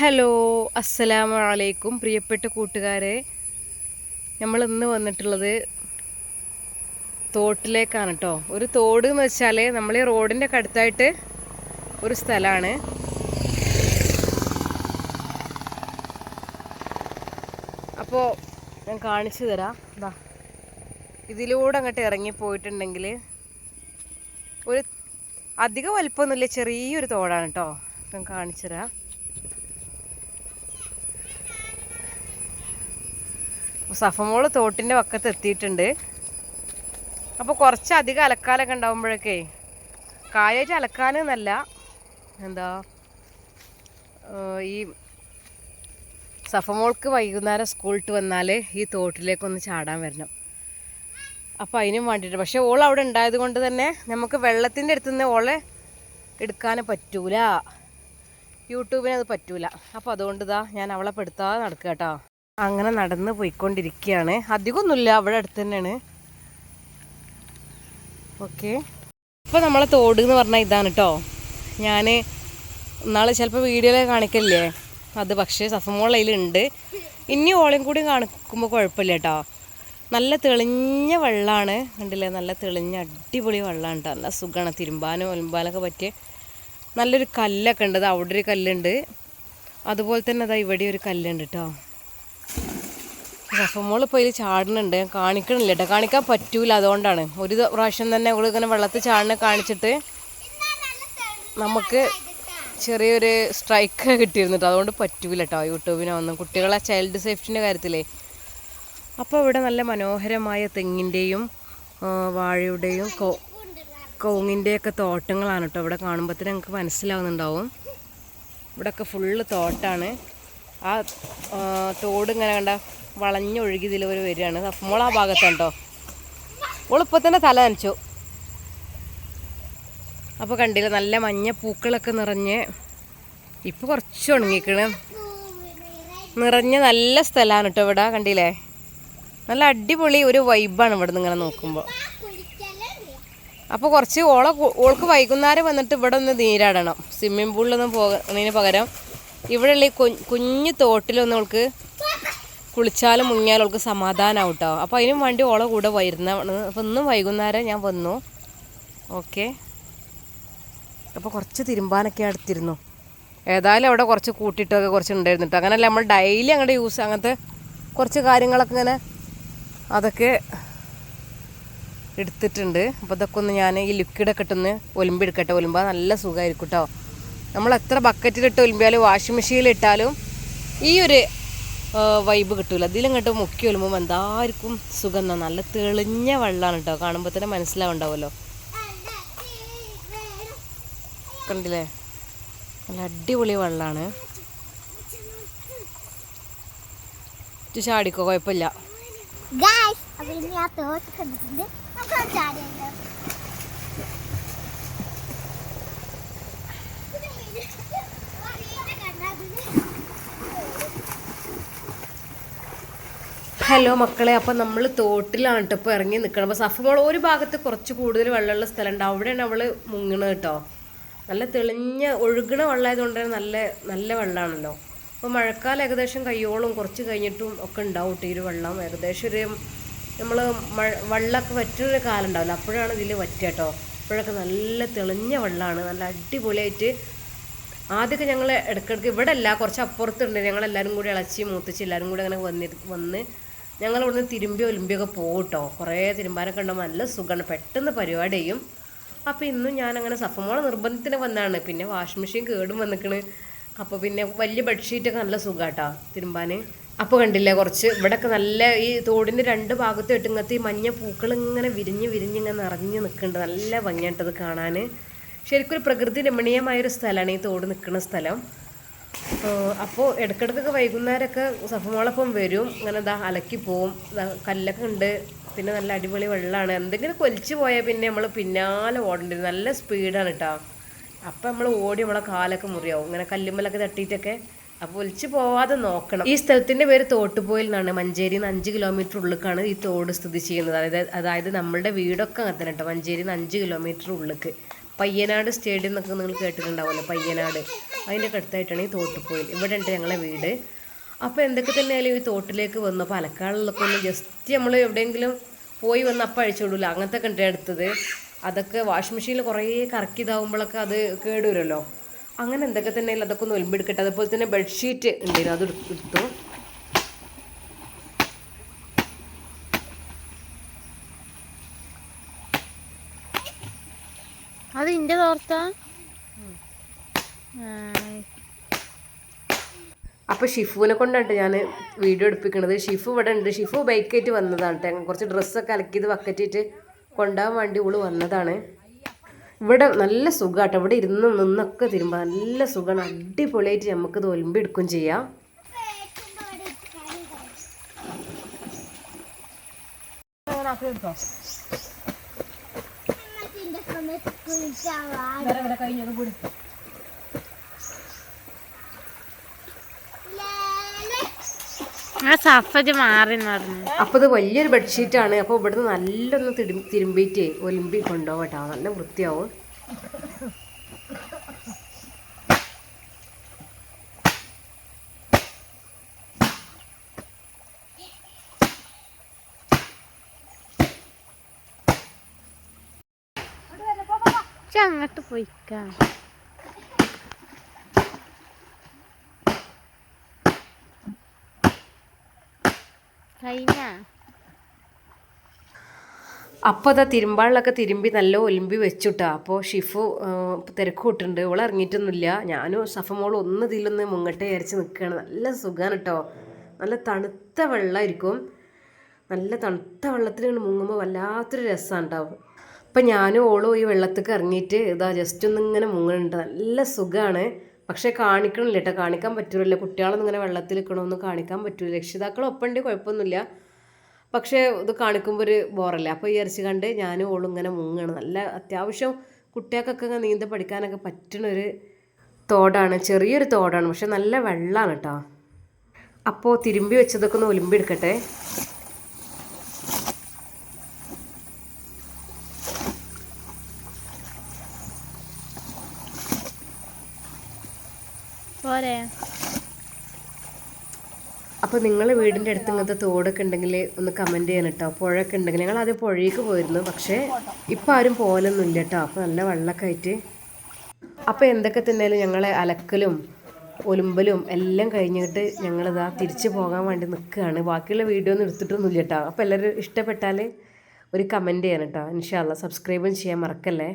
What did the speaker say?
Hello അസ്സലാമു അലൈക്കും പ്രിയപ്പെട്ട കൂട്ടുകാരെ. നമ്മൾ ഇന്ന് വന്നിട്ടുള്ളത് തോട്ടിലേക്കാണ് കേട്ടോ ഒരു തോട് എന്ന് വെച്ചാൽ നമ്മൾ റോഡിന്റെ അടുത്തായിട്ട് ഒരു സ്ഥലമാണ്. അപ്പോൾ ഞാൻ കാണിച്ചു തരാം. ഇതാ ഇതിലൂടെ അങ്ങോട്ട് ഇറങ്ങി പോയിട്ടുണ്ടെങ്കിൽ ഒരു അധികം വലിപ്പമൊന്നുമില്ല ചെറിയൊരു തോടാണ് കേട്ടോ ഞാൻ കാണിച്ചു തരാം. സഫമോൾ തോട്ടിന്റെ വക്കത്ത് എത്തിയിട്ടുണ്ട്. അപ്പോൾ കുറച്ച് അധികം അലക്കാലൊക്കെ ഉണ്ടാകുമ്പോഴൊക്കെ കാര്യമായിട്ട് അലക്കാനെന്നല്ല എന്താ ഈ സഫമോൾക്ക് വൈകുന്നേരം സ്കൂളിട്ട് വന്നാൽ ഈ തോട്ടിലേക്കൊന്ന് ചാടാൻ വരണം. അപ്പോൾ അതിനും വേണ്ടിയിട്ട്. പക്ഷേ ഓൾ അവിടെ ഉണ്ടായത് കൊണ്ട് തന്നെ നമുക്ക് വെള്ളത്തിന്റെ അടുത്ത് നിന്ന് ഓളെ എടുക്കാൻ പറ്റൂല. യൂട്യൂബിന് അത് പറ്റൂല. അപ്പോൾ അതുകൊണ്ട് ഇതാ ഞാൻ അവളെ പെടുത്താതെ നടക്കുക കേട്ടോ അങ്ങനെ നടന്ന് പോയിക്കൊണ്ടിരിക്കുകയാണ് അധികമൊന്നുമില്ല അവിടെ അടുത്ത് തന്നെയാണ്. ഓക്കെ ഇപ്പോൾ നമ്മളെ തോട് എന്ന് പറഞ്ഞാൽ ഇതാണ് കേട്ടോ ഞാൻ നാളെ ചിലപ്പോൾ വീഡിയോയിൽ കാണിക്കല്ലേ? അത് പക്ഷേ സഫമോളയിലുണ്ട് ഇനി ഓളയും കൂടി കാണിക്കുമ്പോൾ കുഴപ്പമില്ല കേട്ടോ നല്ല തെളിഞ്ഞ വെള്ളമാണ് കണ്ടില്ലേ? നല്ല തെളിഞ്ഞ അടിപൊളി വെള്ളമാണ് കേട്ടോ നല്ല സുഖമാണ് തിരുമ്പാനും ഒലുമ്പാനൊക്കെ പറ്റിയ നല്ലൊരു കല്ലൊക്കെ ഉണ്ട്. അവിടെ ഒരു കല്ലുണ്ട്. അതുപോലെ തന്നെ അതാ ഇവിടെ ഒരു കല്ലുണ്ട് കേട്ടോ സഫമോൾ ഇപ്പോൾ ഇതിൽ ചാടുന്നുണ്ട്. കാണിക്കണില്ല കേട്ടോ കാണിക്കാൻ പറ്റൂല അതുകൊണ്ടാണ്. ഒരു പ്രാവശ്യം തന്നെ അവൾ ഇങ്ങനെ വെള്ളത്തിൽ ചാടിനെ കാണിച്ചിട്ട് നമുക്ക് ചെറിയൊരു സ്ട്രൈക്ക് കിട്ടിയിരുന്നു കേട്ടോ അതുകൊണ്ട് പറ്റൂല കേട്ടോ യൂട്യൂബിനെ ഒന്നും കുട്ടികളെ ചൈൽഡ് സേഫ്റ്റിന്റെ കാര്യത്തിലേ. അപ്പോൾ ഇവിടെ നല്ല മനോഹരമായ തെങ്ങിന്റെയും വാഴയുടെയും കോ കവുങ്ങിന്റെയൊക്കെ തോട്ടങ്ങളാണ് കേട്ടോ ഇവിടെ കാണുമ്പോൾ തന്നെ നിങ്ങൾക്ക് മനസ്സിലാവുന്നുണ്ടാവും. ഇവിടെയൊക്കെ ഫുള്ള് തോട്ടാണ്. ആ തോട് ഇങ്ങനെ കണ്ട വളഞ്ഞൊഴുകി ഇതിൽ ഒരു വരികയാണ്. മോൾ ആ ഭാഗത്തുണ്ടോ? ഓളിപ്പോൾ തന്നെ തല നനച്ചു. അപ്പോൾ കണ്ടില്ല നല്ല മഞ്ഞ പൂക്കളൊക്കെ നിറഞ്ഞ് ഇപ്പോൾ കുറച്ച് ഉണങ്ങിക്കണ്. നിറഞ്ഞ നല്ല സ്ഥലമാണ് കേട്ടോ ഇവിടെ കണ്ടില്ലേ? നല്ല അടിപൊളി ഒരു വൈബാണ് ഇവിടെ നിന്ന് ഇങ്ങനെ നോക്കുമ്പോൾ അപ്പോൾ കുറച്ച് ഓള ഓൾക്ക് വൈകുന്നേരം വന്നിട്ട് ഇവിടെ ഒന്ന് നീരാടണം. സ്വിമ്മിംഗ് പൂളിലൊന്നും പോകുന്നതിന് പകരം ഇവിടെയുള്ള ഈ കുഞ്ഞു തോട്ടിലൊന്നും അവൾക്ക് കുളിച്ചാലും മുങ്ങിയാലും അവൾക്ക് സമാധാനമാവും കേട്ടോ അപ്പോൾ അതിനും വേണ്ടി ഓളെ കൂടെ വരുന്നതാണ്. അപ്പോൾ ഇന്നും വൈകുന്നേരം ഞാൻ വന്നു. ഓക്കെ. അപ്പോൾ കുറച്ച് തിരുമ്പാനൊക്കെ അടുത്തിരുന്നു ഏതായാലും അവിടെ കുറച്ച് കൂട്ടിയിട്ടൊക്കെ കുറച്ച് ഉണ്ടായിരുന്നിട്ട് അങ്ങനെയല്ല നമ്മൾ ഡെയിലി അങ്ങോട്ട് യൂസ് അങ്ങനത്തെ കുറച്ച് കാര്യങ്ങളൊക്കെ ഇങ്ങനെ അതൊക്കെ എടുത്തിട്ടുണ്ട്. അപ്പോൾ ഇതൊക്കെ ഒന്ന് ഞാൻ ഈ ലിക്വിഡൊക്കെ ഇട്ടൊന്ന് ഒലുമ്പെടുക്കട്ടെ ഒലുമ്പ നല്ല സുഖമായിരിക്കും കേട്ടോ നമ്മൾ എത്ര ബക്കറ്റിലിട്ട് ഒലുമ്പിയാലും വാഷിംഗ് മെഷീനിൽ ഇട്ടാലും ഈ ഒരു വൈബ് കിട്ടൂല. ഇതിലിങ്ങോട്ട് മുക്കി ഒലുമ്പോൾ എന്തായിരിക്കും സുഖം നല്ല തെളിഞ്ഞ വെള്ളമാണ് കേട്ടോ കാണുമ്പോൾ തന്നെ മനസ്സിലാവുണ്ടാവുമല്ലോ. കണ്ടില്ലേ? നല്ല അടിപൊളി വെള്ളമാണ് ചാടിക്കോ? കുഴപ്പമില്ല. അപ്പോൾ ഇനി ആ തോട്ട് നമുക്ക് ഹലോ മക്കളെ അപ്പം നമ്മൾ തോട്ടിലാണ് കേട്ടോ ഇപ്പോൾ ഇറങ്ങി നിൽക്കണം അപ്പോൾ സഫമോൾ ഒരു ഭാഗത്ത് കുറച്ച് കൂടുതൽ വെള്ളമുള്ള സ്ഥലമുണ്ട്. അവിടെയാണ് അവൾ മുങ്ങണത് കേട്ടോ നല്ല തെളിഞ്ഞ ഒഴുകണ വെള്ളമായതുകൊണ്ട് നല്ല നല്ല വെള്ളമാണല്ലോ. അപ്പോൾ മഴക്കാലം ഏകദേശം കയ്യോളം കുറച്ച് കഴിഞ്ഞിട്ടും ഒക്കെ ഉണ്ടാവും ഈ ഒരു വെള്ളം. ഏകദേശം ഒരു നമ്മൾ മഴ വെള്ളമൊക്കെ വറ്റൊരു കാലം ഉണ്ടാവില്ല. അപ്പോഴാണ് ഇതിൽ വറ്റുക കേട്ടോ അപ്പോഴൊക്കെ നല്ല തെളിഞ്ഞ വെള്ളമാണ്. നല്ല അടിപൊളിയായിട്ട് ആദ്യമൊക്കെ ഞങ്ങൾ ഇടയ്ക്കിടയ്ക്ക് ഇവിടെ അല്ല കുറച്ച് അപ്പുറത്തുണ്ട്. ഞങ്ങൾ എല്ലാവരും കൂടി ഇളച്ചി മൂത്തിച്ച് എല്ലാവരും കൂടി അങ്ങനെ വന്നി വന്ന് ഞങ്ങൾ ഇവിടുന്ന് തിരുമ്പി ഒലുമ്പിയൊക്കെ പോകട്ടോ കുറേ തിരുമ്പാനൊക്കെ ഉണ്ടാകുമ്പോൾ നല്ല സുഖമാണ് പെട്ടെന്ന് പരിപാടി ചെയ്യും. അപ്പോൾ ഇന്നും ഞാൻ അങ്ങനെ സഫമോളെ നിർബന്ധത്തിന് വന്നാണ്. പിന്നെ വാഷിംഗ് മെഷീൻ കേടും വന്നിക്കണ്. അപ്പോൾ പിന്നെ വലിയ ബെഡ്ഷീറ്റൊക്കെ നല്ല സുഖമാട്ടോ തിരുമ്പാൻ അപ്പോൾ കണ്ടില്ലേ കുറച്ച് ഇവിടെയൊക്കെ നല്ല ഈ തോടിന്റെ രണ്ട് ഭാഗത്തും ഇട്ടുങ്ങത്തെ ഈ മഞ്ഞ പൂക്കൾ ഇങ്ങനെ വിരിഞ്ഞ് വിരിഞ്ഞ് ഇങ്ങനെ നിറഞ്ഞ് നിൽക്കുന്നുണ്ട് നല്ല ഭംഗിയായിട്ടത് കാണാൻ ശരിക്കും ഒരു പ്രകൃതി രമണീയമായൊരു സ്ഥലമാണ് ഈ തോട് നിൽക്കുന്ന സ്ഥലം. അപ്പോൾ ഇടയ്ക്കിടയ്ക്കൊക്കെ വൈകുന്നേരമൊക്കെ സഫമോളൊപ്പം വരും. അങ്ങനെ ഇതാ അലക്കി പോവും. കല്ലൊക്കെ ഉണ്ട്. പിന്നെ നല്ല അടിപൊളി വെള്ളമാണ്. എന്തെങ്കിലും കൊലിച്ച് പോയാൽ പിന്നെ നമ്മൾ പിന്നാലെ ഓടേണ്ടി നല്ല സ്പീഡാണ് കേട്ടോ അപ്പം നമ്മൾ ഓടി നമ്മളെ കാലൊക്കെ മുറിയാവും. ഇങ്ങനെ കല്ലുമ്മലൊക്കെ തട്ടിയിട്ടൊക്കെ അപ്പോൾ ഒലിച്ച് പോവാതെ നോക്കണം. ഈ സ്ഥലത്തിന്റെ പേര് തോട്ടുപോയിൽ നിന്നാണ് മഞ്ചേരി നിന്ന് അഞ്ച് കിലോമീറ്റർ ഉള്ളിലേക്കാണ് ഈ തോട് സ്ഥിതി ചെയ്യുന്നത്. അതായത് അതായത് നമ്മളുടെ വീടൊക്കെ അങ്ങനെ തന്നെ കേട്ടോ മഞ്ചേരിയിൽ നിന്ന് അഞ്ച് കിലോമീറ്റർ ഉള്ളിലേക്ക് പയ്യനാട് സ്റ്റേഡിയം എന്നൊക്കെ നിങ്ങൾ കേട്ടിട്ടുണ്ടാവുമല്ലോ പയ്യനാട്. അതിന്റെ അടുത്തായിട്ടാണ് ഈ തോട്ടുപോയിൽ ഇവിടെ ഉണ്ട് ഞങ്ങളെ വീട്. അപ്പോൾ എന്തൊക്കെ തന്നെയായാലും ഈ തോട്ടിലേക്ക് വന്നു. അപ്പോൾ അലക്കാളിലൊക്കെ ഒന്ന് ജസ്റ്റ് നമ്മൾ എവിടെയെങ്കിലും പോയി വന്ന് അപ്പം അഴിച്ചു വിടില്ല അങ്ങനത്തെ ഒക്കെ ഉണ്ട് എടുത്തത് അതൊക്കെ വാഷിംഗ് മെഷീനിൽ കുറേ കറക്കിതാവുമ്പോഴൊക്കെ അത് കേടുവരുമല്ലോ അങ്ങനെ എന്തൊക്കെ തന്നെയായാലും അതൊക്കെ ഒന്ന് ഒലിമ്പെടുക്കട്ടെ. അതുപോലെ തന്നെ ബെഡ്ഷീറ്റ് ഉണ്ടായിരുന്നു അത് എടുത്ത്. അത് ഇന്റെ തോർത്ത അപ്പോൾ ഷിഫുവിനെ കൊണ്ടാണ് ഞാൻ വീഡിയോ എടുപ്പിക്കുന്നത് ഷിഫു ഇവിടെ ഉണ്ട് ഷിഫു ബൈക്കായിട്ട് വന്നതാണ് കേട്ടോ കുറച്ച് ഡ്രസ്സൊക്കെ അലക്കിയത് വക്കറ്റിട്ട് കൊണ്ടുപോകാൻ വേണ്ടി ഇവൾ വന്നതാണ് ഇവിടെ നല്ല സുഖമാട്ടോ ഇവിടെ ഇരുന്ന് നിന്നൊക്കെ തിരുമ്പ നല്ല സുഖമാണ് അടിപൊളിയായിട്ട് നമുക്ക് തോൽമ്പി എടുക്കുകയും ചെയ്യാം അമ്മത്തിന്റെ മാറി പറഞ്ഞു. അപ്പോൾ ഇത് വലിയൊരു ബെഡ്ഷീറ്റാണ്. അപ്പോൾ ഇവിടുന്ന് നല്ലൊന്ന് തിരും തിരുമ്പിയിട്ട് ഒലിമ്പി കൊണ്ടുപോകട്ടോ. കേട്ടോ നല്ല വൃത്തിയാവും. പക്ഷെ അങ്ങോട്ട് പോയിക്കാം. കഴിഞ്ഞ? അപ്പോൾ അതാ തിരുമ്പാളിലൊക്കെ തിരുമ്പി നല്ല ഒലിമ്പി വെച്ചുട്ടാ. അപ്പോൾ ഷിഫു തിരക്ക് കൂട്ടുണ്ട്. ഇവൾ ഇറങ്ങിയിട്ടൊന്നുമില്ല. ഞാനും സഫമോളും ഒന്ന് ഇതിലൊന്ന് മുങ്ങട്ടെ വിചാരിച്ച് നിൽക്കുകയാണ് നല്ല സുഖമാണ് കേട്ടോ നല്ല തണുത്ത വെള്ളമായിരിക്കും നല്ല തണുത്ത വെള്ളത്തിൽ മുങ്ങുമ്പോൾ വല്ലാത്തൊരു രസമാണ് ഉണ്ടാവും അപ്പം ഞാനും ഓളും ഈ വെള്ളത്തേക്ക് ഇറങ്ങിയിട്ട് ഇതാ ജസ്റ്റ് ഒന്ന് ഇങ്ങനെ മുങ്ങുന്നുണ്ട് നല്ല സുഖമാണ് പക്ഷേ കാണിക്കണില്ല കേട്ടോ. കാണിക്കാൻ പറ്റില്ല കുട്ടികളൊന്നും ഇങ്ങനെ വെള്ളത്തിൽ നിൽക്കണമെന്ന് കാണിക്കാൻ പറ്റില്ല രക്ഷിതാക്കൾ ഒപ്പമുണ്ട് കുഴപ്പമൊന്നുമില്ല. പക്ഷേ ഇത് കാണിക്കുമ്പോൾ ഒരു ബോറല്ല അപ്പോൾ വിചാരിച്ച് കണ്ട് ഞാനും ഓളും ഇങ്ങനെ മുങ്ങണം. നല്ല അത്യാവശ്യം കുട്ടികൾക്കൊക്കെ ഇങ്ങനെ നീന്ത പഠിക്കാനൊക്കെ പറ്റണൊരു തോടാണ്. ചെറിയൊരു തോടാണ്. പക്ഷെ നല്ല വെള്ളമാണ് കേട്ടോ. അപ്പോൾ തിരുമ്പി വെച്ചതൊക്കെ ഒന്ന് ഒലുമ്പി എടുക്കട്ടെ പോരെ. അപ്പോൾ നിങ്ങൾ വീടിന്റെ അടുത്ത് ഇങ്ങനത്തെ തോടൊക്കെ ഉണ്ടെങ്കിൽ ഒന്ന് കമന്റ് ചെയ്യണം കേട്ടോ പുഴയൊക്കെ ഉണ്ടെങ്കിൽ ഞങ്ങൾ ആദ്യം പുഴയ്ക്ക് പോയിരുന്നു. പക്ഷേ ഇപ്പൊ ആരും പോലൊന്നുമില്ല കേട്ടോ അപ്പോൾ നല്ല വെള്ളമൊക്കെ ആയിട്ട്. അപ്പോൾ എന്തൊക്കെ തന്നെയാലും ഞങ്ങളെ അലക്കലും ഒലുമ്പലും എല്ലാം കഴിഞ്ഞിട്ട് ഞങ്ങളിതാ തിരിച്ചു പോകാൻ വേണ്ടി നിൽക്കുകയാണ് ബാക്കിയുള്ള വീഡിയോ ഒന്നും എടുത്തിട്ടൊന്നുമില്ല കേട്ടോ അപ്പോൾ എല്ലാവരും ഇഷ്ടപ്പെട്ടാൽ ഒരു കമന്റ് ചെയ്യണം കേട്ടോ ഇൻഷാല്ല സബ്സ്ക്രൈബും ചെയ്യാൻ മറക്കല്ലേ?